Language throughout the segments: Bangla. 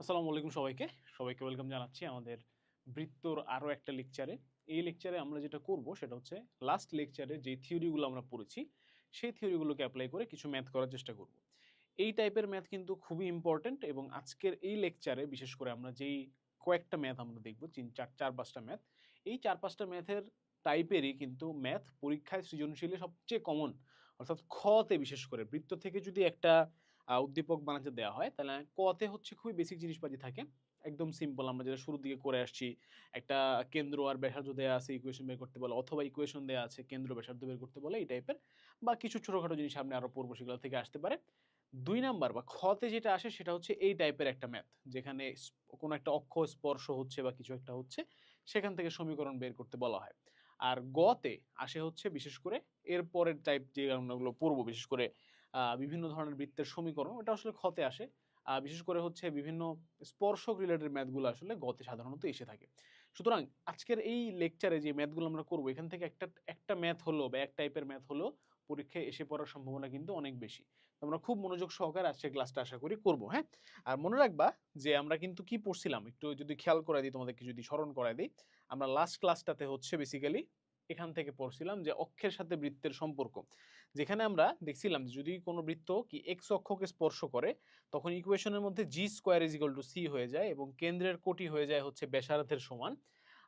আসসালামু আলাইকুম সবাইকে। সবাইকে ওয়েলকাম জানাচ্ছি আমাদের বৃত্তর আরও একটা লেকচারে এই লেকচারে আমরা যেটা করব সেটা হচ্ছে লাস্ট লেকচারে যে থিওরিগুলো আমরা পড়েছি, সেই থিওরিগুলোকে অ্যাপ্লাই করে কিছু ম্যাথ করার চেষ্টা করব। এই টাইপের ম্যাথ কিন্তু খুবই ইম্পর্ট্যান্ট এবং আজকের এই লেকচারে বিশেষ করে আমরা যেই কয়েকটা ম্যাথ আমরা দেখব, তিন, চার চার, পাঁচটা ম্যাথ এই চার, পাঁচটা ম্যাথের টাইপেরই কিন্তু ম্যাথ পরীক্ষায় সৃজনশীলে সবচেয়ে কমন অর্থাৎ খতে বিশেষ করে, বৃত্ত থেকে যদি একটা উদ্দীপক বানাতে দেওয়া হয়। তাহলে কতে হচ্ছে খুবই বেসিক জিনিসপাতি থাকে। একদম সিম্পল আমরা যেটা শুরুর দিকে করে আসছি, একটা কেন্দ্র আর ব্যাসার্ধ দেওয়া আছে ইকুয়েশন বের করতে বলে, অথবা ইকুয়েশন দেওয়া আছে, কেন্দ্র ব্যাসার্ধ বের করতে বলে, এই টাইপের বা কিছু ছোটোখাটো জিনিস সামনে আরও পূর্ব সেগুলো থেকে আসতে পারে। দুই নাম্বার বা খতে যেটা আসে, সেটা হচ্ছে এই টাইপের একটা ম্যাথ যেখানে কোনো একটা অক্ষ স্পর্শ হচ্ছে বা কিছু একটা হচ্ছে, সেখান থেকে সমীকরণ বের করতে বলা হয়। আর গতে আসে হচ্ছে, বিশেষ করে এর পরের টাইপ যে আমরাগুলো পড়ব, বিশেষ করে বিভিন্ন ধরনের বৃত্তের সমীকরণ ওটা আসলে খতে আসে। বিশেষ করে হচ্ছে বিভিন্ন স্পর্শক রিলেটেড ম্যাথগুলো আসলে গতে সাধারণত এসে থাকে। সুতরাং আজকের এই লেকচারে যে ম্যাথগুলো আমরা করব, এখান থেকে একটা একটা ম্যাথ হলো বা এক টাইপের ম্যাথ হলো, পরীক্ষায় এসে পড়ার সম্ভাবনা কিন্তু অনেক বেশি। আমরা খুব মনোযোগ সহকারে আজকের ক্লাসটা আশা করি করব হ্যাঁ? আর মনে রাখবা যে আমরা কিন্তু কি পড়ছিলাম? একটু যদি খেয়াল করে দিই, তোমাদেরকে যদি স্মরণ করাই দিই, আমরা লাস্ট ক্লাসটাতে হচ্ছে বেসিক্যালি এখান থেকে পড়ছিলাম যে অক্ষের সাথে বৃত্তের সম্পর্ক। যেখানে আমরা দেখছিলাম যদি কোনো বৃত্ত কি এক্স অক্ষকে স্পর্শ করে, তখন ইকুয়েশনের মধ্যে G square is equal to C হয়ে যায় এবং কেন্দ্রের কোটি হয়ে যায় হচ্ছে ব্যাসার্ধের সমান।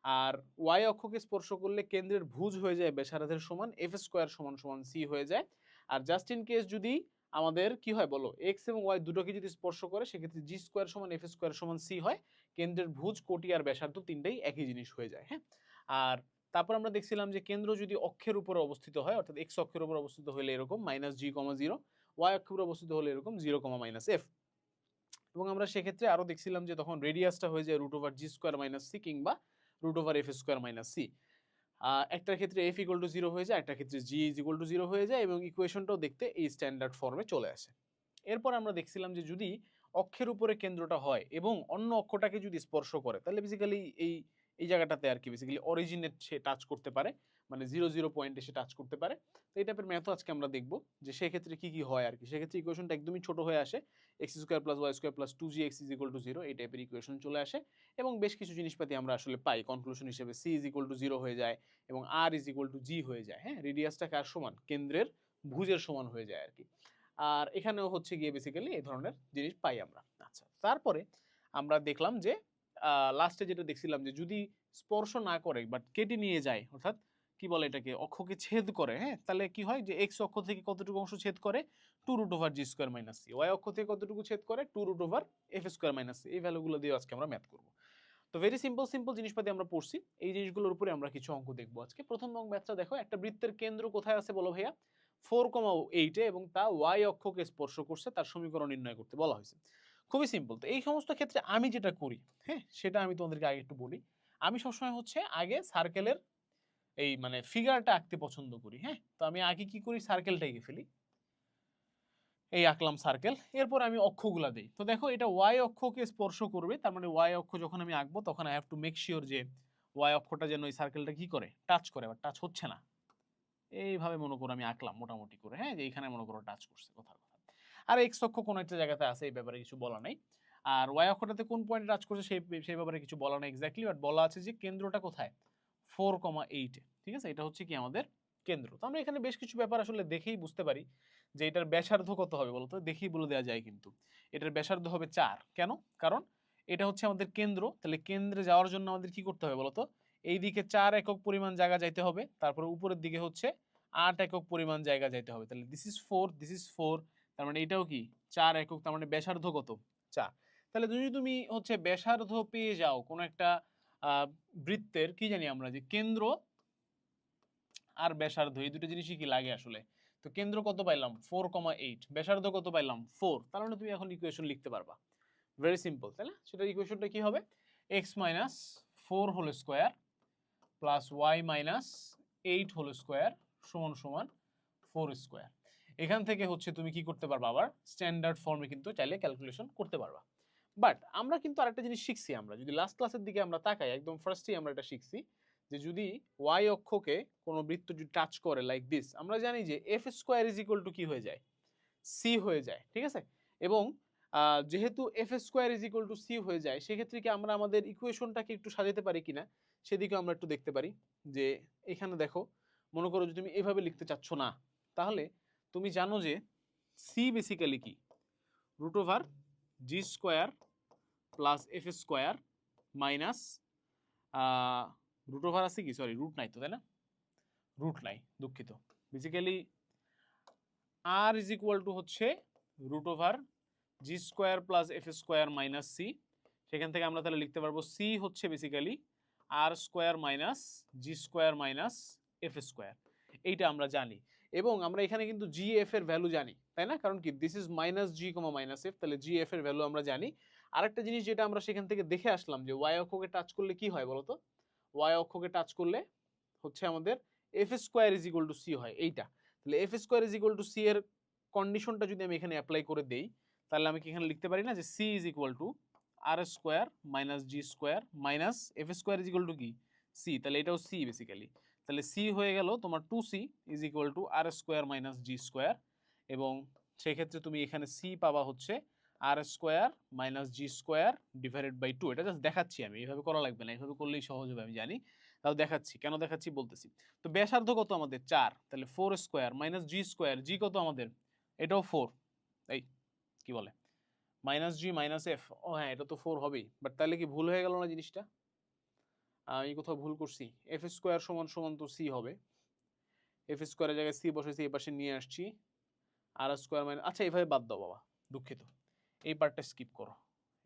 আর ওয়াই অক্ষকে স্পর্শ করলে কেন্দ্রের ভুজ হয়ে যায় ব্যাসার্ধের সমান এফ স্কোয়ার সমান সমান সি হয়ে যায়। আর জাস্ট ইন কেস যদি আমাদের কি হয় বলো এক্স এবং ওয়াই দুটোকে যদি স্পর্শ করে, সেক্ষেত্রে জি স্কোয়ার সমান এফ স্কোয়ার সমান সি হয়। কেন্দ্রের ভুজ, কোটি আর ব্যাসার্ধ তিনটাই একই জিনিস হয়ে যায় হ্যাঁ? আর তারপর আমরা দেখছিলাম যে কেন্দ্র যদি অক্ষের উপরে অবস্থিত হয়, অর্থাৎ এক্স অক্ষের উপর অবস্থিত হলে এরকম minus G comma zero Y অক্ষের উপর অবস্থিত হলে এরকম জিরো কমা মাইনাস এফ এবং আমরা সেক্ষেত্রে আরও দেখছিলাম যে তখন রেডিয়াসটা হয়ে যায় root over G square minus C কিংবা root over F square minus C একটার ক্ষেত্রে এফ ইকুয়াল টু জিরো হয়ে যায় একটা ক্ষেত্রে G is equal to zero হয়ে যায় এবং ইকুয়েশনটাও দেখতে এই স্ট্যান্ডার্ড ফর্মে চলে আসে। এরপর আমরা দেখছিলাম যে যদি অক্ষের উপরে কেন্দ্রটা হয় এবং অন্য অক্ষটাকে যদি স্পর্শ করে, তাহলে বেসিক্যালি এই এই জায়গাটাতে আর কি বেসিক্যালি অরিজিনেট সে টাচ করতে পারে। মানে জিরো জিরো পয়েন্টে সে টাচ করতে পারে। তো এই টাইপের ম্যাথও আজকে আমরা দেখব যে সেক্ষেত্রে কি কি হয় আর কি সেক্ষেত্রে ইকুয়েশনটা একদমই ছোট হয়ে আসে। X square plus Y square plus two G X is equal to zero এই টাইপের ইকুয়েশন চলে আসে। এবং বেশ কিছু জিনিসপাতি আমরা আসলে পাই। কনক্লুশন হিসেবে C is equal to zero হয়ে যায় এবং R is equal to G হয়ে যায়। হ্যাঁ রেডিয়াসটা কার সমান? কেন্দ্রের ভুজের সমান হয়ে যায় আর কি আর এখানেও হচ্ছে গিয়ে বেসিক্যালি এই ধরনের জিনিস পাই আমরা। আচ্ছা তারপরে আমরা দেখলাম যে লাস্টে যেটা দেখছিলাম যে, যদি স্পর্শ না করে বাট কেটে নিয়ে যায়, অর্থাৎ কি বলে এটাকে, অক্ষকে ছেদ করে হ্যাঁ? তাহলে কি হয় যে এক্স অক্ষ থেকে কতটুকু অংশ ছেদ করে? Two root over G square minus C Y অক্ষ থেকে কতটুকু ছেদ করে? Two root over F square minus C এই ভ্যালুগুলো দিয়ে আজকে আমরা ম্যাথ করব। তো ভেরি সিম্পল সিম্পল জিনিসপাতি আমরা পড়ছি। এই জিনিসগুলোর উপরে আমরা কিছু অঙ্ক দেখব আজকে। প্রথম অঙ্ক ম্যাথটা দেখো, একটা বৃত্তের কেন্দ্র কোথায় আছে বলো ভাইয়া? ফোর কমা এইটে এবং তা ওয়াই অক্ষকে স্পর্শ করছে, তার সমীকরণ নির্ণয় করতে বলা হয়েছে। খুবই সিম্পল তো এই সমস্ত ক্ষেত্রে আমি যেটা করি হ্যাঁ সেটা আমি তোমাদেরকে আগে একটু বলি। আমি সবসময় হচ্ছে আগে সার্কেলের এই মানে ফিগারটা আঁকতে পছন্দ করি হ্যাঁ? তো আমি আগে কি করি? সার্কেলটা এঁকে ফেলি। এই আঁকলাম সার্কেল এরপর আমি অক্ষগুলা দিই। তো দেখো, এটা ওয়াই অক্ষকে স্পর্শ করবে। তার মানে ওয়াই অক্ষ যখন আমি আঁকবো, তখন I have to make sure যে ওয়াই অক্ষটা যেন ওই সার্কেলটা কি করে? টাচ করে বা টাচ হচ্ছে না। এইভাবে মনে করো আমি আঁকলাম মোটামুটি করে হ্যাঁ? যে এইখানে মনে করো টাচ করছে কোথাও আর এক্স অক্ষ কোনো একটা জায়গাতে আছে, এই ব্যাপারে কিছু বলা নাই। আর ওয়াই অক্ষটাতে কোন পয়েন্টে টাচ করছে সেই সেই ব্যাপারে কিছু বলা নাই এক্স্যাক্টলি বাট বলা আছে যে কেন্দ্রটা কোথায়? ফোর কমা এইটে ঠিক আছে? এটা হচ্ছে কি আমাদের কেন্দ্র। তো আমরা এখানে বেশ কিছু ব্যাপার আসলে দেখেই বুঝতে পারি যে এটার ব্যাসার্ধ কত হবে বলতো? দেখেই বলে দেওয়া যায় কিন্তু। এটার ব্যাসার্ধ হবে চার। কেন? কারণ এটা হচ্ছে আমাদের কেন্দ্র। তাহলে কেন্দ্রে যাওয়ার জন্য আমাদের কি করতে হবে বলতো? এই দিকে চার একক পরিমাণ জায়গা যাইতে হবে, তারপরে উপরের দিকে হচ্ছে আট একক পরিমাণ জায়গা যাইতে হবে। তাহলে this is four this is four তার মানে এটাও কি? চার একক, তার মানে ব্যাসার্ধ কত? চার। তাহলে যদি তুমি হচ্ছে ব্যাসার্ধ পেয়ে যাও কোনো একটা বৃত্তের, কি জানি আমরা যে কেন্দ্র আর ব্যাসার্ধ, এই দুটো জিনিসই কি লাগে আসলে? তো কেন্দ্র কত পাইলাম? ফোর কমা এইট ব্যাসার্ধ কত পাইলাম? ফোর তার মানে তুমি এখন ইকুয়েশন লিখতে পারবা। ভেরি সিম্পল তাই না? সেটার ইকুয়েশনটা কি হবে? X minus four whole square plus Y minus eight whole square সমান সমান ফোর স্কোয়ার এখান থেকে হচ্ছে তুমি কি করতে পারবা আবার? স্ট্যান্ডার্ড ফর্মে কিন্তু চাইলে ক্যালকুলেশন করতে পারবা। বাট আমরা কিন্তু আরেকটা জিনিস শিখছি আমরা। যদি লাস্ট ক্লাসের দিকে আমরা তাকাই, একদম ফার্স্টেই আমরা এটা শিখছি যে যদি ওয়াই অক্ষকে কোনো বৃত্ত যদি টাচ করে লাইক দিস আমরা জানি যে F square is equal to কি হয়ে যায়? সি হয়ে যায়, ঠিক আছে? এবং যেহেতু F square is equal to C হয়ে যায়, সেক্ষেত্রে কি আমরা আমাদের ইকুয়েশনটাকে একটু সাজাতে পারি কিনা? সেদিকেও আমরা একটু দেখতে পারি যে এখানে দেখো, মনে করো যে তুমি এভাবে লিখতে চাচ্ছ না। তাহলে তুমি জানো যে সি বেসিক্যালি কি? Root over G square plus F square minus root over আছে কি? সরি রুট নাই তো, তাই না? রুট নাই, দুঃখিত। Basically R is equal to হচ্ছে root over G square plus F square minus C সেখান থেকে আমরা তাহলে লিখতে পারব সি হচ্ছে basically R square minus G square minus F square এইটা আমরা জানি। এবং আমরা এখানে কিন্তু জি এফ এর ভ্যালু জানি, তাই না? কারণ কি? This is minus G comma minus F তাহলে জি এফ এর ভ্যালু আমরা জানি। আরেকটা জিনিস যেটা আমরা সেখান থেকে দেখে আসলাম যে ওয়াই অক্ষকে টাচ করলে কি হয় বলতো? ওয়াই অক্ষকে টাচ করলে হচ্ছে আমাদের F square is equal to C হয়, এইটা। তাহলে F square is equal to C এর কন্ডিশনটা যদি আমি এখানে অ্যাপ্লাই করে দেই, তাহলে আমি কি এখানে লিখতে পারি না যে C is equal to R square minus G square minus F square is equal to কি? সি তাহলে এটাও সি বেসিক্যালি তাহলে সি হয়ে গেল তোমার two C is equal to R square minus G square এবং সেক্ষেত্রে তুমি এখানে সি পাবা হচ্ছে R square minus G square divided by two এটা জাস্ট দেখাচ্ছি আমি এইভাবে করা লাগবে না এইভাবে করলেই সহজ হবে, আমি জানি। তাও দেখাচ্ছি, কেন দেখাচ্ছি বলতেছি। তো ব্যাসার্ধ কত আমাদের? চার, তাহলে four square minus G square G কত আমাদের? এটাও ফোর এই কি বলে? মাইনাস জি মাইনাস এফ ও হ্যাঁ এটা তো ফোর হবেই। বাট তাহলে কি ভুল হয়ে গেল না জিনিসটা? আমি কোথাও ভুল করছি। এফ স্কোয়ার সমান সমান তো সি হবে। এফ স্কোয়ারের জায়গায় সি বসেছি এই পাশে নিয়ে আসছি। আর স্কোয়ার মাইনাস আচ্ছা এইভাবে বাদ দাও বাবা, দুঃখিত। এই পার্টটা স্কিপ করো।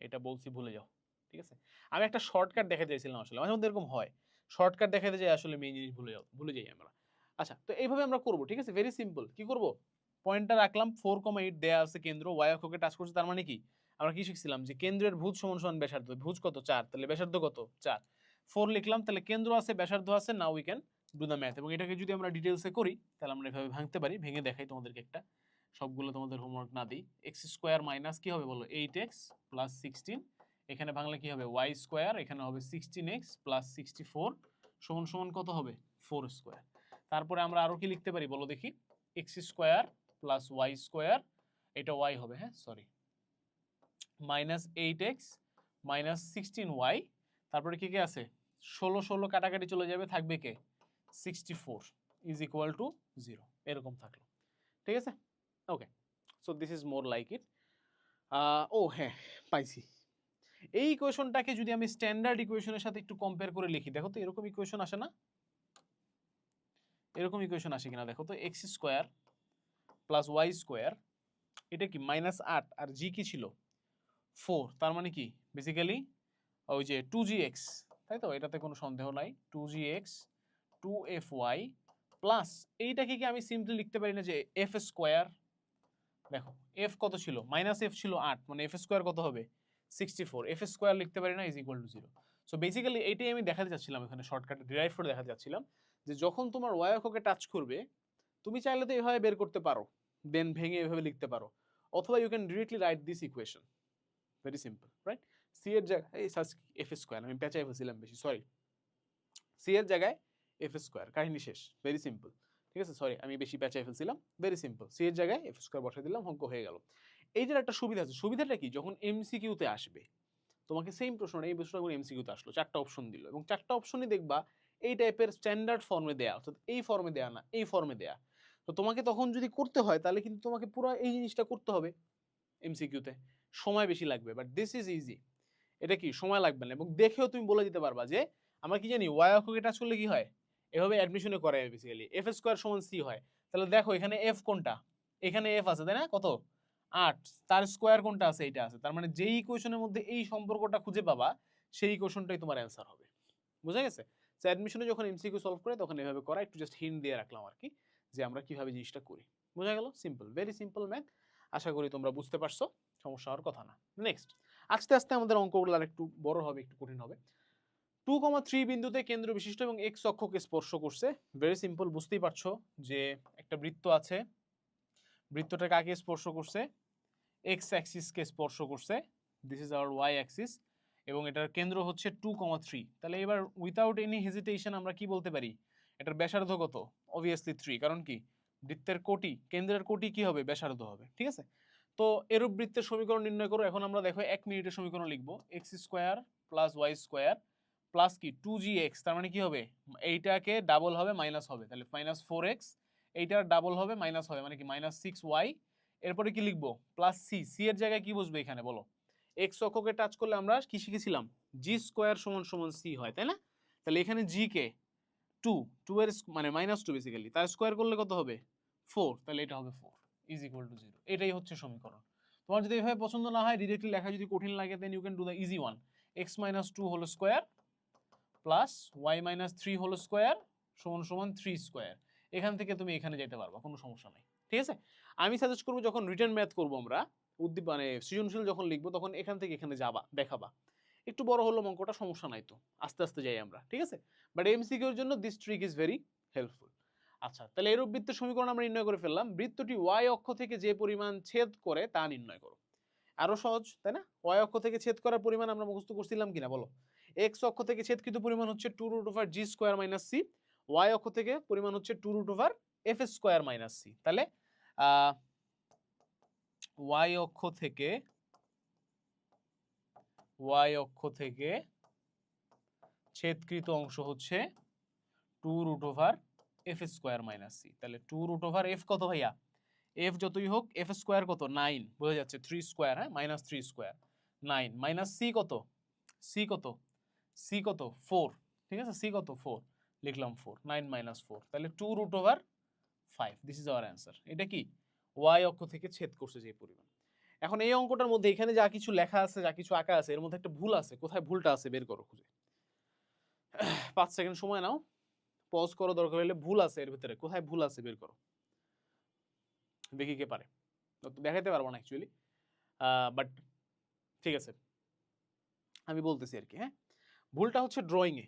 এটা বলছি, ভুলে যাও। ঠিক আছে? আমি একটা শর্টকাট দেখা চাইছিলাম আসলে, মাঝে মধ্যে এরকম হয়। শর্টকাট দেখাতে যাই আসলে মেইন জিনিস ভুলে যাও, ভুলে যাই আমরা। আচ্ছা তো এইভাবে আমরা করব, ঠিক আছে? ভেরি সিম্পল কি করব? পয়েন্টটা রাখলাম ফোর কমা এইট দেওয়া আছে কেন্দ্র ওয়াই অক্ষকে টাচ করছে, তার মানে কি? আমরা কি শিখছিলাম যে, কেন্দ্রের ভূত সমান সমান ব্যাসার্ধ, ভুজ কত? চার। তাহলে ব্যাসার্ধ কত? চার। ফোর লিখলাম, তাহলে কেন্দ্র আছে, ব্যাসার্ধ আছে now we can do the math এবং এটাকে যদি আমরা ডিটেলসে করি, তাহলে আমরা এভাবে ভাঙতে পারি, ভেঙে দেখাই তোমাদেরকে একটা, সবগুলো তোমাদের হোমওয়ার্ক না দিই। এক্স স্কোয়ার মাইনাস কী হবে বলো? এইট এক্স প্লাস সিক্সটিন এখানে ভাঙলে কী হবে? ওয়াই স্কোয়ার এখানে হবে sixteen X plus sixty four সমান সমান কত হবে? ফোর স্কোয়ার তারপরে আমরা আরও কি লিখতে পারি বলো দেখি? X square plus Y square এটা ওয়াই হবে হ্যাঁ? Sorry minus eight X minus sixteen Y তারপরে কী কী আছে? ষোলো ষোলো কাটাকাটি চলে যাবে, থাকবে কে? Sixty four is equal to zero এরকম থাকল। ঠিক আছে? Okay so this is more like it ও হ্যাঁ পাইছি। এই ইকুয়েশনটাকে যদি আমি স্ট্যান্ডার্ড ইকুয়েশনের সাথে একটু কম্পেয়ার করে লিখি, দেখো তো এরকম ইকুয়েশন আসে না? এরকম ইকুয়েশন আসে কিনা? দেখো তো X square plus Y square এটা কি? মাইনাস আট, আর জি কি ছিল? ফোর তার মানে কি? বেসিক্যালি ওই যে টু জি এক্স তাই তো? এটাতে কোনো সন্দেহ নাই। Two G X two F Y plus এইটাকে কি আমি সিম্পলি লিখতে পারি না যে এফ স্কোয়ার দেখো এফ কত ছিল? মাইনাস এফ ছিল আট মানে এফ স্কোয়ার কত হবে? সিক্সটি ফোর এফ স্কোয়ার লিখতে পারি না is equal to zero so basically এইটাই আমি দেখাতে চাচ্ছিলাম এখানে শর্টকাটে ডিরাইভ করে দেখাতে চাচ্ছিলাম, যে যখন তোমার ওয়াই অক্ষকে টাচ করবে, তুমি চাইলে তো এভাবে বের করতে পারো দেন ভেঙে এভাবে লিখতে পারো, অথবা you can directly write this equation very simple right C এর জায়গায়, এই এফ স্কোয়ার আমি পেঁচাই ফেলছিলাম বেশি সরি সি এর জায়গায় এফ স্কোয়ার কাহিনী শেষ ভেরি সিম্পল ঠিক আছে? সরি আমি বেশি পেঁচাই ফেলছিলাম ভেরি সিম্পল সি এর জায়গায় এফ স্কোয়ার বসাই দিলাম অঙ্ক হয়ে গেল। এইটার একটা সুবিধা আছে, সুবিধাটা কি? যখন এমসিকিউতে আসবে, তোমাকে সেম প্রশ্ন এই প্রশ্ন যখন এমসিকিউতে আসলো, চারটা অপশন দিল, এবং চারটা অপশনই দেখবা, এই টাইপের স্ট্যান্ডার্ড ফর্মে দেয়া, অর্থাৎ এই ফর্মে দেয়া না, এই ফর্মে দেয়া। তো তোমাকে তখন যদি করতে হয়, তাহলে কিন্তু তোমাকে পুরো এই জিনিসটা করতে হবে এমসিকিউতে সময় বেশি লাগবে বাট দিস ইজ ইজি এটা কি? সময় লাগবে না। এবং দেখেও তুমি বলে দিতে পারবা যে, আমরা কি জানি ওয়াই অক্ষকে টাচ করলে কি হয়? এভাবে অ্যাডমিশনে করে বেসিক্যালি এফ স্কোয়ার সমান সি হয়। তাহলে দেখো এখানে এফ কোনটা? এখানে এফ আছে, তাই না? কত? আট। তার স্কোয়ার কোনটা আছে? এইটা আছে। তার মানে যেই ইকুয়েশনের মধ্যে এই সম্পর্কটা খুঁজে পাবা, সেই ইকুয়েশনটাই তোমার অ্যান্সার হবে। বুঝা গেছে? সো অ্যাডমিশনে যখন এমসিকিউ সলভ করে, তখন এভাবে করা, একটু জাস্ট হিন্ট দিয়ে রাখলাম আর কি যে, আমরা কীভাবে জিনিসটা করি। বোঝা গেল? সিম্পল ভেরি সিম্পল ম্যাথ আশা করি তোমরা বুঝতে পারছ। সমস্যা হওয়ার কথা না। নেক্সট আস্তে আস্তে আমাদের অঙ্কগুলো আর একটু বড় হবে, একটু কঠিন হবে। টু কমা থ্রি বিন্দুতে কেন্দ্র বিশিষ্ট এবং এক্স অক্ষকে স্পর্শ করছে। ভেরি সিম্পল বুঝতেই পারছ যে একটা বৃত্ত আছে। বৃত্তটা কাকে স্পর্শ করছে? এক্স অ্যাক্সিসকে স্পর্শ করছে। This is our Y axis এবং এটার কেন্দ্র হচ্ছে টু কমা থ্রি তাহলে এবার উইথাউট এনি হেজিটেশন আমরা কি বলতে পারি? এটার ব্যাসার্ধ কত? অবভিয়াসলি থ্রি কারণ কি? বৃত্তের কোটি, কেন্দ্রের কোটি কি হবে? ব্যাসার্ধ হবে, ঠিক আছে? তো এরূপ বৃত্তের সমীকরণ নির্ণয় করো। এখন আমরা দেখো এক মিনিটের সমীকরণ লিখব। X square plus Y square plus কি? Two G X. তার মানে কি হবে? এইটাকে ডাবল হবে, মাইনাস হবে। তাহলে মাইনাস ফোর এক্স, এইটার ডাবল হবে, মাইনাস হবে। মানে কি? Minus six Y. এরপরে কি লিখব? Plus C. সি এর জায়গায় কি বসবে এখানে? বলো। এক্স অক্ষকে টাচ করলে আমরা কি শিখেছিলাম? জি স্কোয়ার সমান সমান সি হয়, তাই না? তাহলে এখানে জি কে? টু। টু এর মানে মাইনাস টু বেসিক্যালি তার স্কোয়ার করলে কত হবে? ফোর। তাহলে এটা হবে four. Is equal to zero এটাই হচ্ছে সমীকরণ। তোমার যদি এভাবে পছন্দ না হয় ডিরেক্টলি লেখা যদি কঠিন লাগে then you can do the easy one X minus two whole square plus Y minus three whole square সমান সমান থ্রি স্কোয়ার এখান থেকে তুমি এখানে যেতে পারবা, কোনো সমস্যা নেই। ঠিক আছে? আমি সাজেস্ট করব যখন রিটার্ন ম্যাথ করব আমরা, উদ্দীপ মানে সৃজনশীল যখন লিখব, তখন এখান থেকে এখানে যাবা, দেখাবা। একটু বড় হলো অঙ্কটা সমস্যা নাই তো। আস্তে আস্তে যাই আমরা, ঠিক আছে? বাট এমসিকিউর জন্য this trick is very helpful আচ্ছা তাহলে এরূপ বৃত্তের সমীকরণ আমরা নির্ণয় করে ফেললাম। বৃত্তটি ওয়াই অক্ষ থেকে যে পরিমাণ ছেদ করে তা নির্ণয় করো। আরও সহজ, তাই না? ওয়াই অক্ষ থেকে ছেদ করার পরিমাণ আমরা মুখস্থ করছিলাম কিনা, বলো? এক্স অক্ষ থেকে ছেদকৃত পরিমাণ হচ্ছে two root over G square minus C Y অক্ষ থেকে পরিমাণ হচ্ছে two root over F square minus C তাহলে ওয়াই অক্ষ থেকে ওয়াই অক্ষ থেকে ছেদকৃত অংশ হচ্ছে two root over F square minus C তাহলে টু রুট ওভার এফ কত ভাইয়া? এফ যতই হোক এফ স্কোয়ার কত? নাইন বোঝা যাচ্ছে থ্রি স্কোয়ার হ্যাঁ? Minus three square nine minus C কত? সি কত? সি কত? ফোর ঠিক আছে? সি কত? ফোর লিখলাম ফোর নাইন মাইনাস ফোর তাহলে two root over five this is our answer এটা কি? ওয়াই অক্ষ থেকে ছেদ করছে যে পরিমাণ। এখন এই অঙ্কটার মধ্যে এখানে যা কিছু লেখা আছে, যা কিছু আঁকা আছে, এর মধ্যে একটা ভুল আছে। কোথায় ভুলটা আছে? বের করো খুঁজে। পাঁচ সেকেন্ড সময় নাও। পজ করো দরকার হলে ভুল আছে এর ভিতরে। কোথায় ভুল আছে বের করো। দেখি কে পারে। দেখাতে পারব না অ্যাকচুয়ালি বাট ঠিক আছে। আমি বলতেছি আর কি হ্যাঁ? ভুলটা হচ্ছে ড্রয়িংয়ে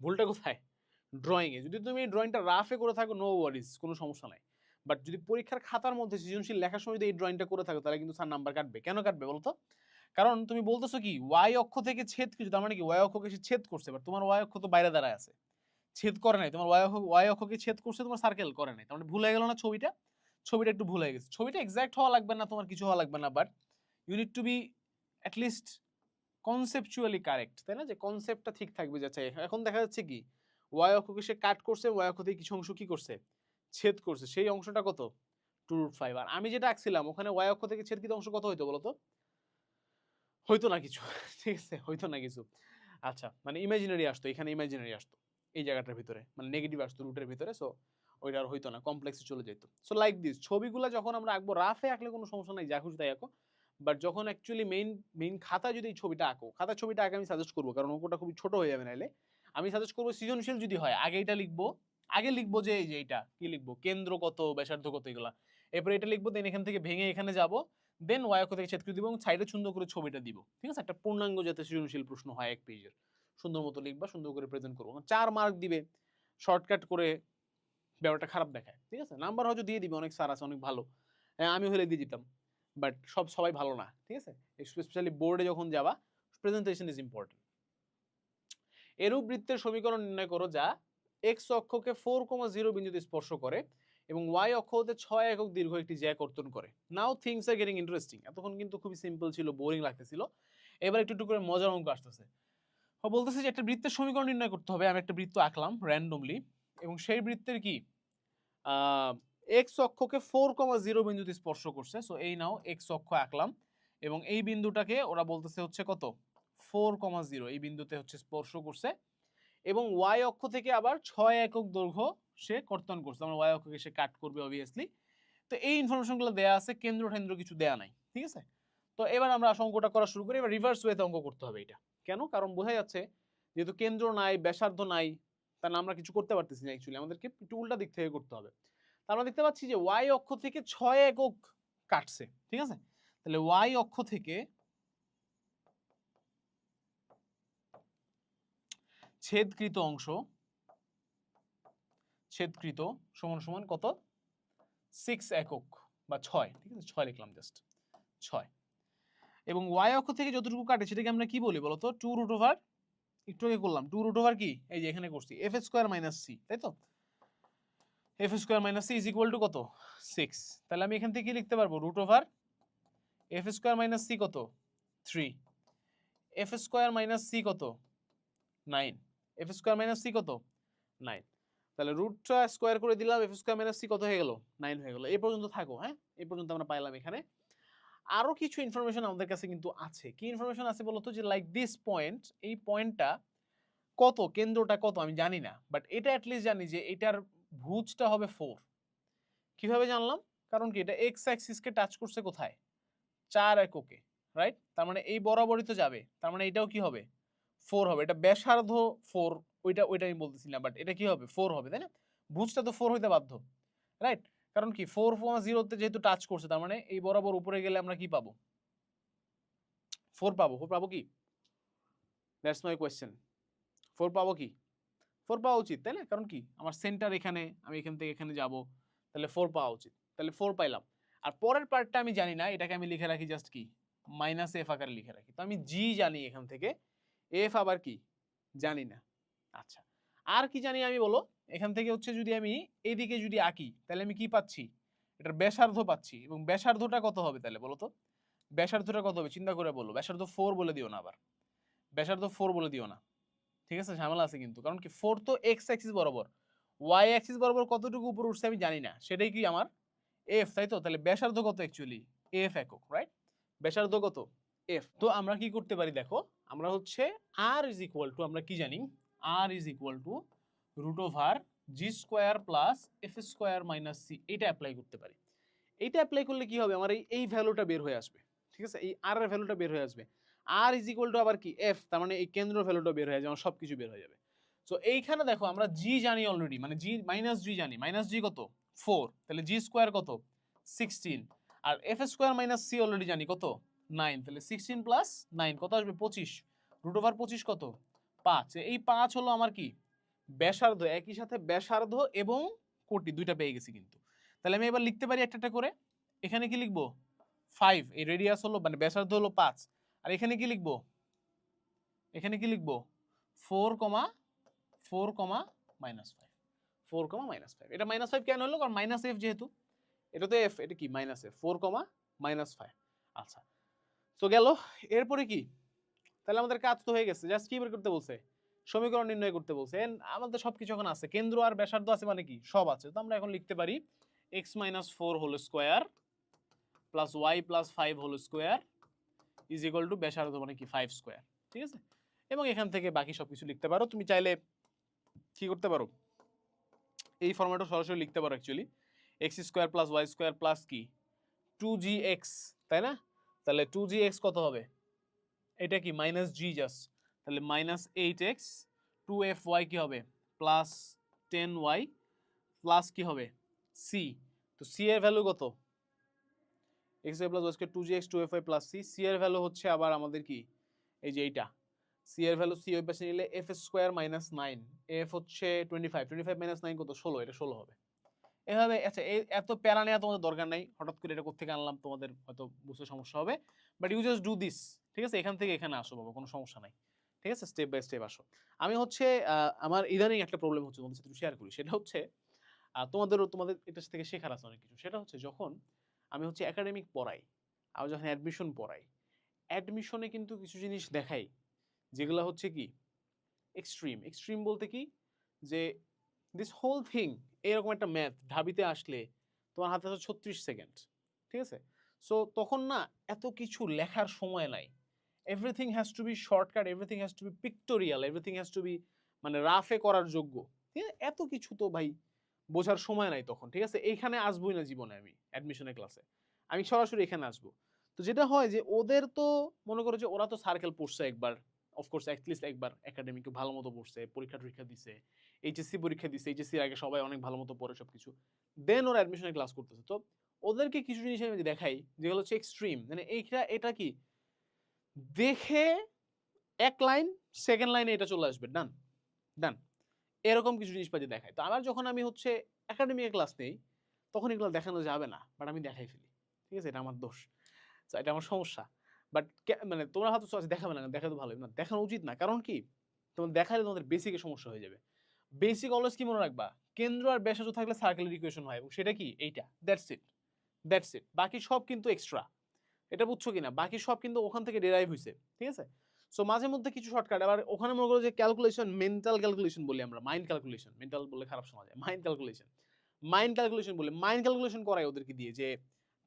ভুলটা কোথায়? ড্রয়িংয়ে যদি তুমি ড্রয়িংটা রাফে করে থাকো নো ওয়ারিজ কোনো সমস্যা নাই। বাট যদি পরীক্ষার খাতার মধ্যে সৃজনশীল লেখার সময় যদি এই ড্রয়িংটা করে থাকো, তাহলে কিন্তু স্যার নাম্বার কাটবে। কেন কাটবে বলতো কারণ তুমি বলতেছো কি ওয়াই অক্ষ থেকে ছেদ কিছু তার মানে কি ওয়াই অক্ষকে সে ছেদ করছে বাট তোমার ওয়াই অক্ষ তো বাইরে দাঁড়ায় আছে। ছেদ করে নাই। তোমার ওয়াই অক্ষ ওয়াই অক্ষকে ছেদ করছে, তোমার সার্কেল করে নাই। তার মানে ভুল গেল না ছবিটা? ছবিটা একটু ভুল হয়ে গেছে। ছবিটা এক্সাক্ট হওয়া লাগবে না, তোমার কিছু হওয়া লাগবে না but you need to be at least conceptually correct তাই না? যে কনসেপ্টটা ঠিক থাকবে যাচ্ছে এখন দেখা যাচ্ছে কি? ওয়াই অক্ষকে সে কাট করছে ওয়াই অক্ষ থেকে কিছু অংশ কি করছে? ছেদ করছে। সেই অংশটা কত? টু রুট ফাইভ আর আমি যেটা আঁকছিলাম, ওখানে ওয়াই অক্ষ থেকে ছেদকৃত অংশ কত হইতো বলতো? হইতো না কিছু, ঠিক আছে? হইতো না কিছু। আচ্ছা মানে ইমাজিনারি আসতো, এখানে ইমাজিনারি আসতো। এই জায়গাটার ভিতরে মানে নেগেটিভ আসতো রুটের ভিতরে সো ওইটা আর হইতো না কমপ্লেক্সে চলে যেত সো লাইক দিস ছবিগুলো যখন আমরা আঁকবো রাফে আঁকলে কোনো সমস্যা নাই, যা খুশি তাই আঁকো। বাট যখন অ্যাকচুয়ালি মেইন মেইন খাতা যদি ছবিটা আঁকো, খাতা ছবিটা আঁকে আমি সাজেস্ট করব, কারণ অঙ্কটা খুবই ছোট হয়ে যাবে নাহলে আমি সাজেস্ট করব সৃজনশীল যদি হয়, আগে এটা লিখব, আগে লিখব যে এই যে এইটা কি লিখব, কেন্দ্র কত, ব্যাসার্ধ কত এগুলা। এরপরে এটা লিখব দেন এখান থেকে ভেঙে এখানে যাব দেন ওয়াই অক্ষ থেকে ছেদ করে দিব এবং সাইডে সুন্দর করে ছবিটা দিব। ঠিক আছে? একটা পূর্ণাঙ্গ যাতে সৃজনশীল প্রশ্ন হয় এক পেজের সুন্দর মতো লিখবা সুন্দর করে প্রেজেন্ট করব। চার মার্ক দিবে শর্টকাট করে ব্যাপারটা খারাপ দেখায় ঠিক আছে? নাম্বার হয়তো দিয়ে দিবে অনেক স্যার আছে অনেক ভালো। হ্যাঁ, আমি হলে দিয়ে দিতাম বাট সব সবাই ভালো না ঠিক আছে? স্পেশালি বোর্ডে যখন যাবা প্রেজেন্টেশন ইজ ইম্পর্টেন্ট এরূপ বৃত্তের সমীকরণ নির্ণয় করো যা এক্স অক্ষকে ফোর কমা জিরো বিন্দুতে স্পর্শ করে এবং ওয়াই অক্ষ হতে ছয় একক দীর্ঘ একটি জ্যা কর্তন করে। Now things are getting interesting এতক্ষণ কিন্তু খুবই সিম্পল ছিল বোরিং লাগতেছিল। এবার একটু একটু করে মজার অঙ্ক আসতেছে। বলতেছে যে একটা বৃত্তের সমীকরণ নির্ণয় করতে হবে। আমি একটা বৃত্ত আঁকলাম র্যান্ডমলি এবং সেই বৃত্তের কি? এক্স অক্ষকে ফোর কমা জিরো বিন্দুতে স্পর্শ করছে। সো এই নাও এক্স অক্ষ আঁকলাম এবং এই বিন্দুটাকে ওরা বলতেছে হচ্ছে কত? ফোর কমা জিরো এই বিন্দুতে হচ্ছে স্পর্শ করছে এবং ওয়াই অক্ষ থেকে আবার ছয় একক দৈর্ঘ্য সে কর্তন করছে। আমরা ওয়াই অক্ষকে সে কাট করবে অবভিয়াসলি তো এই ইনফরমেশনগুলো দেয়া আছে, কেন্দ্র টেন্দ্র কিছু দেয়া নাই, ঠিক আছে? তো এবার আমরা অঙ্কটা করা শুরু করি, এবার রিভার্স ওয়েতে অঙ্ক করতে হবে এটা। কেন? কারণ বোঝা যাচ্ছে যেহেতু কেন্দ্র নাই, ব্যাসার্ধ নাই তাহলে আমরা কিছু করতে পারতেছি না অ্যাকচুয়ালি আমাদেরকে একটু উল্টা দিক থেকে করতে হবে। তা আমরা দেখতে পাচ্ছি যে ওয়াই অক্ষ থেকে ছয় একক কাটছে, ঠিক আছে? তাহলে ওয়াই অক্ষ থেকে ছেদকৃত অংশ, ছেদকৃত সমান সমান কত? সিক্স একক, বা ছয়, ঠিক আছে? ছয় লিখলাম জাস্ট ছয়। এবং ওয়াই অক্ষ থেকে যতটুকু কাটে সেটাকে আমরা কি বলি বলতো? টু রুট ওভার একটু আগে করলাম। টু রুট ওভার কি? এই যে এখানে করছি। এফ স্কোয়ার মাইনাস সি তাই তো? F square minus C is equal to কত? সিক্স তাহলে আমি এখান থেকে লিখতে পারব? Root over F square minus C কত? Three F square minus C কত? Nine F square minus C কত? নাইন তাহলে রুটটা স্কোয়ার করে দিলাম এফ স্কোয়ার মাইনাস সি কত হয়ে গেল? নাইন হয়ে গেল। এই পর্যন্ত থাকো হ্যাঁ? এই পর্যন্ত আমরা পাইলাম এখানে। আরও কিছু ইনফরমেশন আমাদের কাছে কিন্তু আছে। কি ইনফরমেশন আছে বলতো যে লাইক দিস পয়েন্ট এই পয়েন্টটা কত, কেন্দ্রটা কত, আমি জানি না। বাট এটা অ্যাটলিস্ট জানি যে, এটার ভুজটা হবে ফোর কীভাবে জানলাম? কারণ কি, এটা এক্স অ্যাক্সিসকে টাচ করছে কোথায়? চার এককে রাইট তার মানে এই বরাবরই তো যাবে। তার মানে এটাও কি হবে? ফোর হবে। এটা ব্যাসার্ধ ফোর ওইটা ওইটা আমি বলতেছি না বাট এটা কি হবে? ফোর হবে, তাই না? ভুজটা তো ফোর হইতে বাধ্য রাইট কারণ কি? ফোর ফোর জিরোতে যেহেতু টাচ করছে, তার মানে এই বরাবর উপরে গেলে আমরা কি পাবো? ফোর পাবো। ফোর পাবো কি? দ্যাটস মাই কোয়েশ্চেন ফোর পাবো কি? ফোর পাওয়া উচিত, তাই না? কারণ কি? আমার সেন্টার এখানে, আমি এখান থেকে এখানে যাব, তাহলে ফোর পাওয়া উচিত। তাহলে ফোর পাইলাম। আর পরের পার্টটা আমি জানি না, এটাকে আমি লিখে রাখি জাস্ট কি? মাইনাস এফ আকারে লিখে রাখি। তো আমি জি জানি এখান থেকে এফ আবার কি? জানি না। আচ্ছা। আর কি জানি আমি বলো? এখান থেকে হচ্ছে যদি আমি এইদিকে যদি আঁকি, তাহলে আমি কি পাচ্ছি? এটার ব্যাসার্ধ পাচ্ছি। এবং ব্যাসার্ধটা কত হবে তাহলে বলো তো ব্যাসার্ধটা কত হবে? চিন্তা করে বলো। ব্যাসার্ধ ফোর বলে দিও না আবার। ব্যাসার্ধ ফোর বলে দিও না। ঠিক আছে? ঝামেলা আছে কিন্তু। কারণ কি ফোর তো এক্স অ্যাক্সিস বরাবর। ওয়াই অ্যাক্সিস বরাবর কতটুকু উপরে উঠছে আমি জানি না। সেটাই কি আমার? এফ তাই তো? তাহলে ব্যাসার্ধ কত অ্যাকচুয়ালি এফ একক রাইট ব্যাসার্ধ কত? এফ তো আমরা কি করতে পারি দেখো? আমরা হচ্ছে আর ইজ ইকুয়াল টু আমরা কি জানি? R is equal to root over G square plus F square minus C এটা অ্যাপ্লাই করতে পারি। এইটা অ্যাপ্লাই করলে কি হবে? আমার এই এই ভ্যালুটা বের হয়ে আসবে। ঠিক আছে? এই আর এর ভ্যালুটা বের হয়ে আসবে। আর ইজ ইকুয়াল টু আবার কি? এফ তার মানে এই কেন্দ্র ভ্যালুটা বের হয়ে যাবে, আমার সব কিছু বের হয়ে যাবে। সো এইখানে দেখো, আমরা জি জানি অলরেডি মানে জি মাইনাস জি জানি। মাইনাস জি কত? ফোর তাহলে জি স্কোয়ার কত? সিক্সটিন আর F square minus C already জানি, কত? নাইন তাহলে সিক্সটিন প্লাস নাইন কত আসবে? পঁচিশ। রুট ওভার পঁচিশ কত? পাঁচ। এই পাঁচ হলো আমার কি? ব্যাসার্ধ একই সাথে ব্যাসার্ধ এবং কোটি দুইটা পেয়ে গেছি কিন্তু। তাহলে আমি এবার লিখতে পারি একটা একটা করে। এখানে কি লিখব? ফাইভ এই রেডিয়াস হলো মানে ব্যাসার্ধ হলো পাঁচ। আর এখানে কি লিখব? এখানে কি লিখব? Four comma four comma minus five four comma minus five এটা মাইনাস ফাইভ কেন হলো? কারণ মাইনাস এফ যেহেতু, এটা তো এফ এটা কি? Minus F four comma minus five আচ্ছা। তো গেল। এরপরে কি? তাহলে আমাদের কাজ তো হয়ে গেছে। জাস্ট কি বের করতে বলছে। সমীকরণ নির্ণয় করতে বলছে। And আমাদের সব কিছু এখন আছে। কেন্দ্র আর ব্যাসার্ধ আছে মানে কি? সব আছে। তো আমরা এখন লিখতে পারি X minus four whole square plus Y plus five whole square is equal to ব্যাসার্ধ মানে কি? ফাইভ স্কোয়ার ঠিক আছে? এবং এখান থেকে বাকি সব কিছু লিখতে পারো। তুমি চাইলে কি করতে পারো? এই ফর্ম্যাটও সরাসরি লিখতে পারো actually X square plus Y square plus কি? টু জি এক্স তাই না? তাহলে টু জি এক্স কত হবে? এটা কি? মাইনাস জি জাস্ট তাহলে minus eight X two F Y কি হবে? প্লাস টেন ওয়াই প্লাস কি হবে? সি তো সি এর ভ্যালু কত? X Y plus Y square two G X two F Y plus C C এর ভ্যালু হচ্ছে আবার আমাদের কি? এই যে এইটা। সি এর ভ্যালু সি ওই পাশে নিলে F square minus nine F হচ্ছে twenty five twenty five minus nine কত? ষোলো। এটা ষোলো হবে। এভাবে আচ্ছা এই এত প্যারা নেওয়া তোমাদের দরকার নাই। হঠাৎ করে এটা কোথেকে আনলাম তোমাদের হয়তো বুঝতে সমস্যা হবে। But you just do this ঠিক আছে? এখান থেকে এখানে আসো বাবা, কোনো সমস্যা নাই। ঠিক আছে? স্টেপ বাই স্টেপ আসো। আমি হচ্ছে আমার ইদানিং একটা প্রবলেম হচ্ছে তোমাদের সাথে শেয়ার করি। সেটা হচ্ছে তোমাদেরও তোমাদের এটার থেকে শেখার আছে অনেক কিছু। সেটা হচ্ছে যখন আমি হচ্ছে একাডেমিক পড়াই, আমি যখন অ্যাডমিশন পড়াই অ্যাডমিশনে কিন্তু কিছু জিনিস দেখাই, যেগুলো হচ্ছে কি? এক্সট্রিম এক্সট্রিম বলতে কি? যে দিস হোল থিং এরকম একটা ম্যাথ ঢাবিতে আসলে তোমার হাতে আছে ছত্রিশ সেকেন্ড ঠিক আছে? সো তখন না, এত কিছু লেখার সময় নাই। Everything has to be shortcut everything has to be pictorial everything has to be মানে রাফে করার যোগ্য। ঠিক আছে? এত কিছু তো ভাই বোঝার সময় নাই তখন, ঠিক আছে? এইখানে আসবোই না জীবনে আমি অ্যাডমিশনের ক্লাসে আমি সরাসরি এখানে আসব। তো যেটা হয় যে ওদের তো মনে করো যে ওরা তো সার্কেল পড়ছে একবার অফকোর্স অ্যাটলিস্ট একবার একাডেমিকে ভালো মতো পড়ছে, পরীক্ষা টরীক্ষা দিছে এইচএসসি পরীক্ষা দিছে এইচএসসির আগে সবাই অনেক ভালো মতো পড়ে সব কিছু দেন ওরা অ্যাডমিশনের ক্লাস করতেছে। তো ওদেরকে কিছু জিনিস আমি দেখাই, যেগুলো হচ্ছে এক্সট্রিম মানে এইটা, এটা কি? দেখে এক লাইন সেকেন্ড লাইনে এটা চলে আসবে ডান ডান এরকম কিছু জিনিসপাতি দেখায়। তো আমার যখন আমি হচ্ছে একাডেমিক ক্লাস নেই, তখন এগুলো দেখানো যাবে না বাট আমি দেখাই ফেলি। ঠিক আছে? এটা আমার দোষ। এটা আমার সমস্যা। বাট মানে তোমরা হয়তো দেখাবে না দেখা তো ভালো না, দেখানো উচিত না। কারণ কি? তোমার দেখালে তোমাদের বেসিকে সমস্যা হয়ে যাবে। বেসিক অলওয়েজ কি মনে রাখবা? কেন্দ্র আর ব্যাসার্ধ থাকলে সার্কেলের ইকুয়েশন হয়, এবং সেটা কি? এইটা। দ্যাটস ইট দ্যাটস ইট বাকি সব কিন্তু এক্সট্রা এটা বুঝছ কিনা? বাকি সব কিন্তু ওখান থেকে ডেরাইভ হয়েছে ঠিক আছে? সো মাঝে মধ্যে কিছু শর্টকাট আবার ওখানে মনে করো যে ক্যালকুলেশন মেন্টাল ক্যালকুলেশন বলি আমরা মাইন্ড ক্যালকুলেশন মেন্টাল বলে খারাপ শোনা যায় মাইন্ড ক্যালকুলেশন মাইন্ড ক্যালকুলেশন বলে মাইন্ড ক্যালকুলেশন করাই ওদেরকে দিয়ে যে,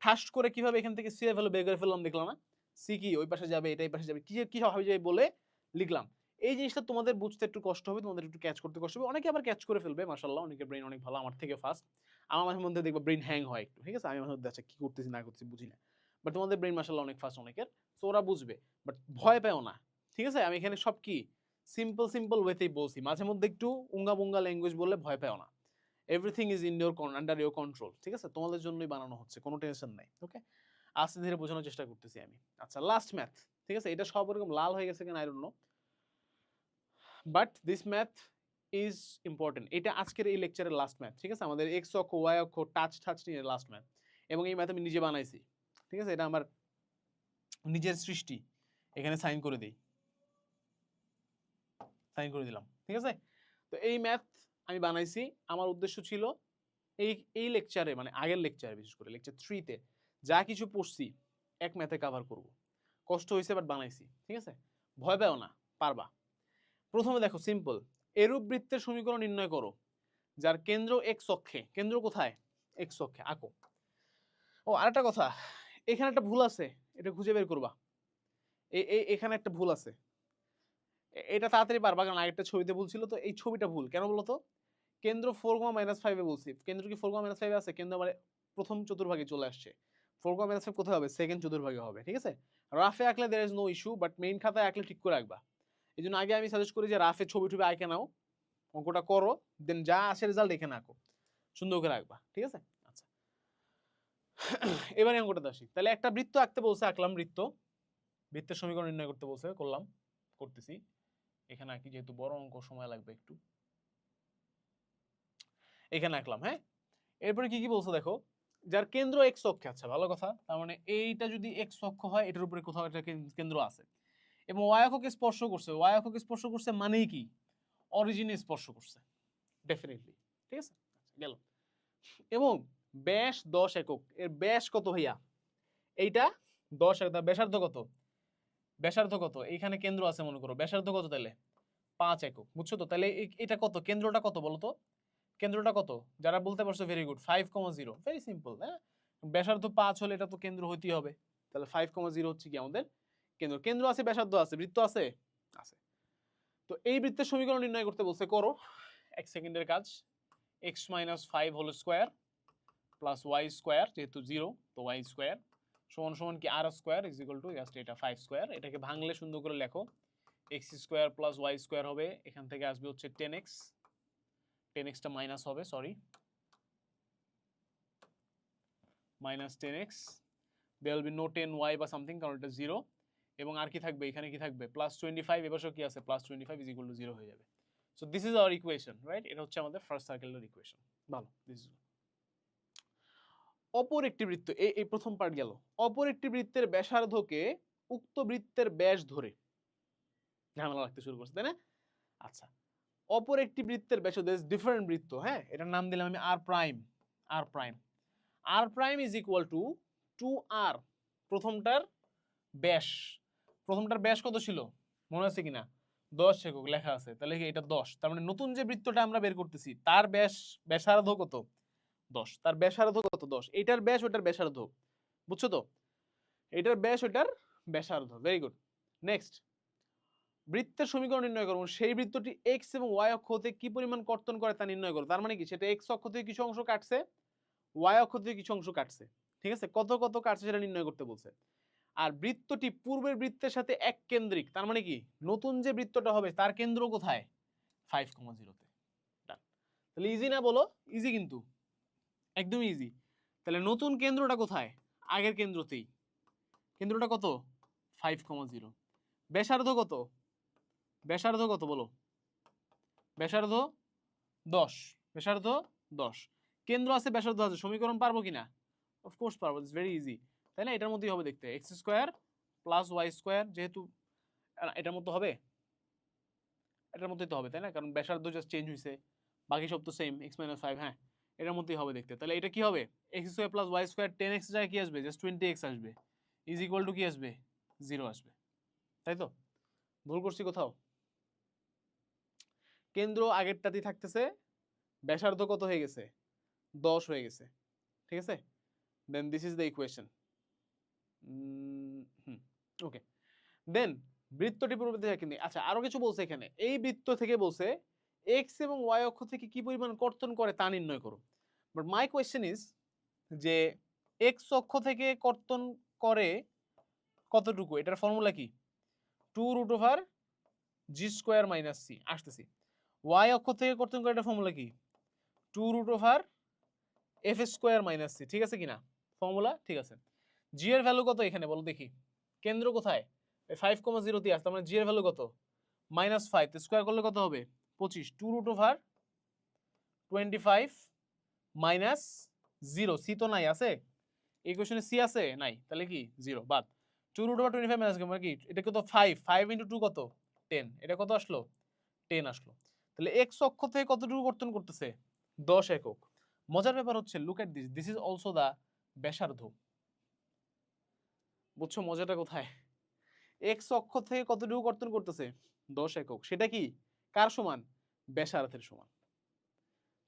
ঠাস করে কীভাবে এখান থেকে সি ভ্যালু বের করে ফেললাম দেখলাম না সি কি, ওই পাশে যাবে, এটা এই পাশে যাবে, কি কি হবে যাবে বলে লিখলাম। এই জিনিসটা তোমাদের বুঝতে একটু কষ্ট হবে, তোমাদের একটু ক্যাচ করতে কষ্ট হবে। অনেকে আবার ক্যাচ করে ফেলবে মাশাল্লাহ অনেকের ব্রেন অনেক ভালো, আমার থেকে ফাস্ট আমার মাঝে মধ্যে দেখব ব্রেন হ্যাং হয় একটু, ঠিক আছে? আমি মাঝে মধ্যে আচ্ছা কি করতেছি, না করতেছি বুঝি না। বাট তোমাদের ব্রেন মাশাল্লাহ অনেক ফাস্ট অনেকের সো ওরা বুঝবে। বাট ভয় পেও না, ঠিক আছে? আমি এখানে সব কি? সিম্পল সিম্পল ওয়েতেই বলছি। মাঝে মধ্যে একটু উঙ্গা বুঙ্গা ল্যাঙ্গুয়েজ বললে ভয় পেও না। Everything is in your under your control ঠিক আছে? তোমাদের জন্যই বানানো হচ্ছে, কোনো টেনশন নাই ওকে আস্তে ধীরে বোঝানোর চেষ্টা করতেছি আমি। আচ্ছা লাস্ট ম্যাথ ঠিক আছে? এটা সব এরকম লাল হয়ে গেছে কিনা I don't know but this math is important এটা আজকের এই লেকচারের লাস্ট ম্যাথ ঠিক আছে? আমাদের এক্স অক্ষ ওয়াই অক্ষ টাচ টাচ নিয়ে লাস্ট ম্যাথ এবং এই ম্যাথ আমি নিজে বানাইছি। ঠিক আছে? এটা আমার নিজের সৃষ্টি। এখানে সাইন করে দিই। সাইন করে দিলাম। ঠিক আছে? তো এই ম্যাথ আমি বানাইছি। আমার উদ্দেশ্য ছিল এই এই লেকচারে মানে আগের লেকচারে বিশেষ করে লেকচার থ্রিতে যা কিছু পড়ছি এক ম্যাথে কাভার করব। কষ্ট হয়েছে বাট বানাইছি। ঠিক আছে? ভয় পেও না, পারবা। প্রথমে দেখো সিম্পল এরূপ বৃত্তের সমীকরণ নির্ণয় করো, যার কেন্দ্র এক অক্ষে। কেন্দ্র কোথায়? এক অক্ষে। আঁকো। ও, আরেকটা কথা। এখানে একটা ভুল আছে, এটা খুঁজে বের করবা। এই এখানে একটা ভুল আছে। এটা তাড়াতাড়ি পারবা, কারণ আগেরটা ছবিতে ভুল ছিল, তো এই ছবিটা ভুল। কেন বলতো কেন্দ্র ফোর কমা মাইনাস ফাইভে বলছি। কেন্দ্র কি ফোর কমা মাইনাস ফাইভে আছে? কেন্দ্র আমার প্রথম চতুর্ভাগে চলে আসছে। ফোর কমা মাইনাস ফাইভ কোথায় হবে? সেকেন্ড চতুর্ভাগে হবে, ঠিক আছে? রাফে আঁকলে there is no issue but main খাতায় আঁকলে ঠিক করে রাখবা এই জন্য আগে আমি সাজেস্ট করি যে রাফে ছবি টবি আঁকে নাও, অঙ্কটা করো দেন যা আসে রেজাল্ট এখানে আঁকো। সুন্দর করে রাখবা ঠিক আছে? এবারে অঙ্কটাতে আসি। তাহলে একটা বৃত্ত আঁকতে বলছে আঁকলাম বৃত্ত। বৃত্তের সমীকরণ নির্ণয় করতে বলছে করলাম করতেছি। এখানে আঁকি যেহেতু বড় অঙ্ক সময় লাগবে একটু। এখানে আঁকলাম হ্যাঁ? এরপরে কি কি বলছে দেখো যার কেন্দ্র এক্স অক্ষে আচ্ছা ভালো কথা। তার মানে এইটা যদি এক্স অক্ষ হয় এটার উপরে কোথাও একটা কেন্দ্র আছে। এবং ওয়াই অক্ষকে স্পর্শ করছে ওয়াই অক্ষকে স্পর্শ করছে মানেই কি? অরিজিনে স্পর্শ করছে। ডেফিনেটলি ঠিক আছে? আচ্ছা, গেল। এবং ব্যাস দশ একক। এর ব্যাস কত ভাইয়া? এইটা দশ একক ব্যাসার্ধ কত? ব্যাসার্ধ কত? এইখানে কেন্দ্র আছে মনে করো। ব্যাসার্ধ কত তাহলে? পাঁচ একক, বুঝছ তো? তাহলে এটা কত? কেন্দ্রটা কত বলো তো কেন্দ্রটা কত? যারা বলতে পারছ very good five comma zero very simple হ্যাঁ? ব্যাসার্ধ পাঁচ হলে এটা তো কেন্দ্র হইতেই হবে। তাহলে ফাইভ কমা জিরো হচ্ছে কি আমাদের? কেন্দ্র। কেন্দ্র আছে, ব্যাসার্ধ আছে, বৃত্ত আছে? আছে। তো এই বৃত্তের সমীকরণ নির্ণয় করতে বলছে, করো, এক সেকেন্ডের কাজ x minus five whole square plus y square যেহেতু জিরো তো ওয়াই স্কোয়ার সমান সমান কি r square is equal to just এটা ফাইভ স্কোয়ার এটাকে ভাঙলে সুন্দর করে লেখো x square plus y square হবে, এখান থেকে আসবে হচ্ছে টেন এক্স টেন এক্সটা মাইনাস হবে sorry minus ten x they will be no ten y বা সামথিং কারণ এটা জিরো এবং আর কি থাকবে, এখানে কি থাকবে প্লাস টোয়েন্টি ফাইভ এবছর কি আছে plus twenty five is equal to zero হয়ে যাবে so this is our equation right এটা হচ্ছে আমাদের ফার্স্ট সার্কেলের ইকুয়েশন ভালো দিস ইজ অপর একটি বৃত্ত এই এই প্রথম পার্ট গেল। অপর একটি বৃত্তের ব্যাসার্ধকে উক্ত বৃত্তের ব্যাস ধরে। ঝামেলা লাগতে শুরু করছে, তাই না? আচ্ছা অপর একটি বৃত্তের ব্যাসার্ধ ডিফারেন্ট বৃত্ত হ্যাঁ? এটার নাম দিলাম আমি r prime r prime r prime is equal to two আর প্রথমটার ব্যাস। প্রথমটার ব্যাস কত ছিল? মনে আছে কিনা? দশ একক লেখা আছে, তাহলে কি এটা দশ? তার মানে নতুন যে বৃত্তটা আমরা বের করতেছি, তার ব্যাস, ব্যাসার্ধ কত? দশ। তার ব্যাসার্ধ কত? দশ। এটার ব্যাস ওটার ব্যাসার্ধ। বুঝছ তো? এটার ব্যাস ওটার ব্যাসার্ধ। ভেরি গুড নেক্সট বৃত্তের সমীকরণ নির্ণয় করব সেই বৃত্তটি এক্স এবং ওয়াই অক্ষ হতে কি পরিমাণ কর্তন করে তা নির্ণয় করো তার মানে কি? সেটা এক্স অক্ষ থেকে কিছু অংশ কাটছে ওয়াই অক্ষ থেকে কিছু অংশ কাটছে। ঠিক আছে? কত কত কাটছে সেটা নির্ণয় করতে বলছে। আর বৃত্তটি পূর্বের বৃত্তের সাথে এক কেন্দ্রিক তার মানে কি? নতুন যে বৃত্তটা হবে, তার কেন্দ্র কোথায়? ফাইভ কমা জিরোতে ডান তাহলে ইজি না বলো? ইজি কিন্তু। একদম ইজি তাহলে নতুন কেন্দ্রটা কোথায়? আগের কেন্দ্রতেই। কেন্দ্রটা কত? ফাইভ কমা জিরো ব্যাসার্ধ কত? ব্যাসার্ধ কত বলো? ব্যাসার্ধ দশ। ব্যাসার্ধ দশ। কেন্দ্র আছে, ব্যাসার্ধ আছে, সমীকরণ পারব কিনা? অফকোর্স পারব ইটস ভেরি ইজি তাই না এটার মধ্যেই হবে দেখতে x square plus y square যেহেতু এটার মতো হবে? এটার মধ্যেই তো হবে, তাই না? কারণ ব্যাসার্ধ জাস্ট চেঞ্জ হয়েছে বাকি সব তো সেম এক্স মাইনাস ফাইভ হ্যাঁ। এটার মধ্যেই হবে দেখতে। তাহলে এটা কি হবে? X square plus y square ten x জায়গায় কি আসবে? জাস্ট টোয়েন্টি এক্স আসবে। ইজ ইকুয়াল টু কি আসবে? জিরো আসবে। তাই তো? ভুল করছি কোথাও? কেন্দ্র আগেরটাতেই থাকতেছে। ব্যাসার্ধ কত হয়ে গেছে? দশ হয়ে গেছে। ঠিক আছে? Then this is the equation okay then বৃত্তটি পূর্ব দিকে কিন্তু আচ্ছা আরও কিছু বলছে এখানে। এই বৃত্ত থেকে বলছে এক্স এবং ওয়াই অক্ষ থেকে কি পরিমাণ কর্তন করে তা নির্ণয় করো। বাট মাই কোয়েশ্চেন ইজ যে এক্স অক্ষ থেকে কর্তন করে কতটুকু? এটার ফর্মুলা কি? Two root over g square minus c আসতেছি। ওয়াই অক্ষ থেকে কর্তন করে এটার ফর্মুলা কি? Two root over f square minus c ঠিক আছে কিনা? ফর্মুলা ঠিক আছে। জি এর ভ্যালু কত এখানে? বলো দেখি। কেন্দ্র কোথায়? ফাইভ কমা জিরোতে আসতে মানে জি এর ভ্যালু কত? মাইনাস ফাইভ স্কোয়ার করলে কত হবে? পঁচিশ two root over twenty five minus zero c তো নাই, আছে? এই কোয়েশনে সি আছে? নাই, তাহলে কি? জিরো বাদ। Two root over twenty five minus কি? এটা কত? ফাইভ ফাইভ ইন্টু টু কত? টেন এটা কত আসলো? টেন আসলো। তাহলে এক্স অক্ষ থেকে কতটুকু কর্তন করতেছে? দশ একক। মজার ব্যাপার হচ্ছে look at this this is also the ব্যাসার্ধ। বুঝছ মজাটা কোথায়? এক্স অক্ষ থেকে কতটুকু কর্তন করতেছে? দশ একক। সেটা কি? কার সমান? ব্যাসার্ধের সমান।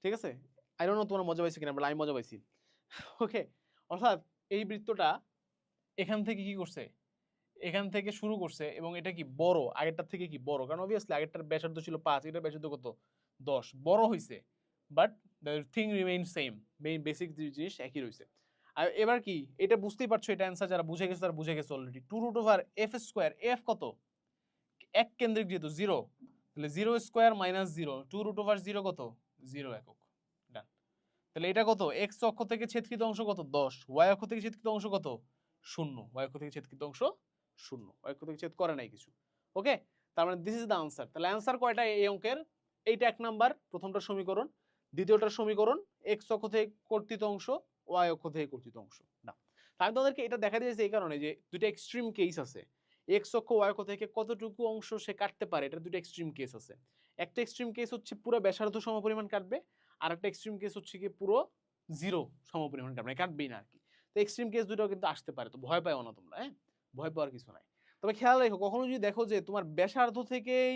ঠিক আছে? আই ডোন্ট নো তোমরা মজা পাইছো কিনা, but আমি মজা পাইছি। ওকে অর্থাৎ এই বৃত্তটা এখান থেকে কি করছে? এখান থেকে শুরু করছে, এবং এটা কি বড়? আগেরটার থেকে কি বড়? কারণ অবভিয়াসলি আগেরটার ব্যাসার্ধ ছিল পাঁচ, এটার ব্যাসার্ধ কত? দশ। বড় হয়েছে but thing remain same main basic জিনিস একই রয়েছে আর এবার কি? এটা বুঝতেই পারছ, এটা অ্যান্সার যারা বুঝে গেছে, তারা বুঝে গেছে already two root over f square f কত? এক কেন্দ্রিক যেহেতু জিরো তাহলে zero square minus zero two root over zero কত? জিরো একক। ডান তাহলে এটা কত? এক্স অক্ষ থেকে ছেদকৃত অংশ কত? দশ। ওয়াই অক্ষ থেকে ছেদকৃত অংশ কত? শূন্য। ওয়াই অক্ষ থেকে ছেদকৃত অংশ শূন্য। ওয়াই অক্ষ থেকে ছেদ করে নাই কিছু। ওকে তার মানে দিস ইজ দ্য আনসার তাহলে অ্যান্সার কয়টা এই অঙ্কের? এইটা এক নাম্বার, প্রথমটা সমীকরণ। দ্বিতীয়টার সমীকরণ এক্স অক্ষ থেকে কর্তৃত অংশ ওয়াই অক্ষ থেকে কর্তৃত অংশ। না আমি তোমাদেরকে এটা দেখা দিয়েছে এই কারণে যে দুটো এক্সট্রিম কেস আছে। এক্স অক্ষ ওয়াই অক্ষ থেকে কতটুকু অংশ সে কাটতে পারে? এটা দুটো এক্সট্রিম কেস আছে। একটা এক্সট্রিম কেস হচ্ছে পুরো ব্যাসার্ধ সমপরিমাণ কাটবে আর একটা এক্সট্রিম কেস হচ্ছে কি পুরো জিরো সমপরিমাণ কাটবে কাটবেই না আর কি তো এক্সট্রিম কেস দুটো কিন্তু আসতে পারে, তো ভয় পাও না তোমরা হ্যাঁ? ভয় পাওয়ার কিছু নাই। তবে খেয়াল রেখো, কখনো যদি দেখো যে তোমার ব্যাসার্ধ থেকেই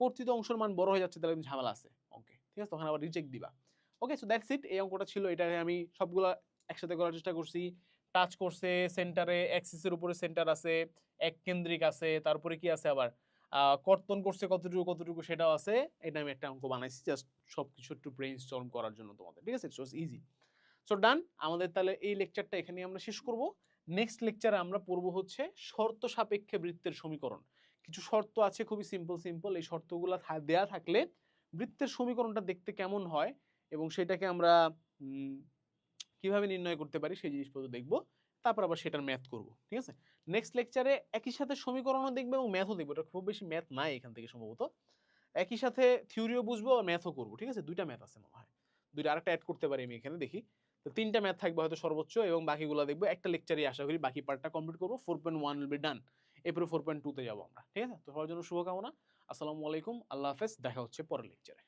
কর্তৃত অংশের মান বড় হয়ে যাচ্ছে, তাহলে কিন্তু ঝামেলা আছে। ওকে ঠিক আছে? তখন আবার রিজেক্ট দিবা। ওকে সো দ্যাটস ইট এই অঙ্কটা ছিল এটা আমি সবগুলা একসাথে করার চেষ্টা করছি। টাচ করছে সেন্টারে অ্যাক্সিসের উপরে সেন্টার আছে এক কেন্দ্রিক আছে, তারপরে কি আছে আবার? কর্তন করছে কতটুকু কতটুকু সেটাও আছে। এটা আমি একটা অঙ্ক বানাইছি জাস্ট সব কিছু একটু ব্রেইন স্টর্ম করার জন্য তোমাদের, ঠিক আছে? ইটস ইজি সো ডান আমাদের তাহলে এই লেকচারটা এখানে আমরা শেষ করব। নেক্সট লেকচারে আমরা পড়ব হচ্ছে শর্ত সাপেক্ষে বৃত্তের সমীকরণ। কিছু শর্ত আছে খুবই সিম্পল সিম্পল এই শর্তগুলো দেয়া থাকলে বৃত্তের সমীকরণটা দেখতে কেমন হয় এবং সেটাকে আমরা কীভাবে নির্ণয় করতে পারি সেই জিনিসপত্র দেখব, তারপর আবার সেটার ম্যাথ করব, ঠিক আছে? নেক্সট লেকচারে একই সাথে সমীকরণও দেখব এবং ম্যাথও দেখব, এটা খুব বেশি ম্যাথ নাই এখান থেকে সম্ভবত। একই সাথে থিওরিও বুঝব আর ম্যাথও করব, ঠিক আছে? দুইটা ম্যাথ আছে মনে হয়। দুইটা আরেকটা অ্যাড করতে পারি আমি এখানে, দেখি। তো তিনটা ম্যাথ থাকবে হয়তো সর্বোচ্চ এবং বাকিগুলো দেখব, একটা লেকচারই আশা করি বাকি পার্টটা কমপ্লিট করব four point one will be done এরপরে ফোর পয়েন্ট টুতে যাব আমরা, ঠিক আছে? তো সবার জন্য শুভকামনা, আসসালামু আলাইকুম, আল্লাহ হাফেজ, দেখা হচ্ছে পরের লেকচারে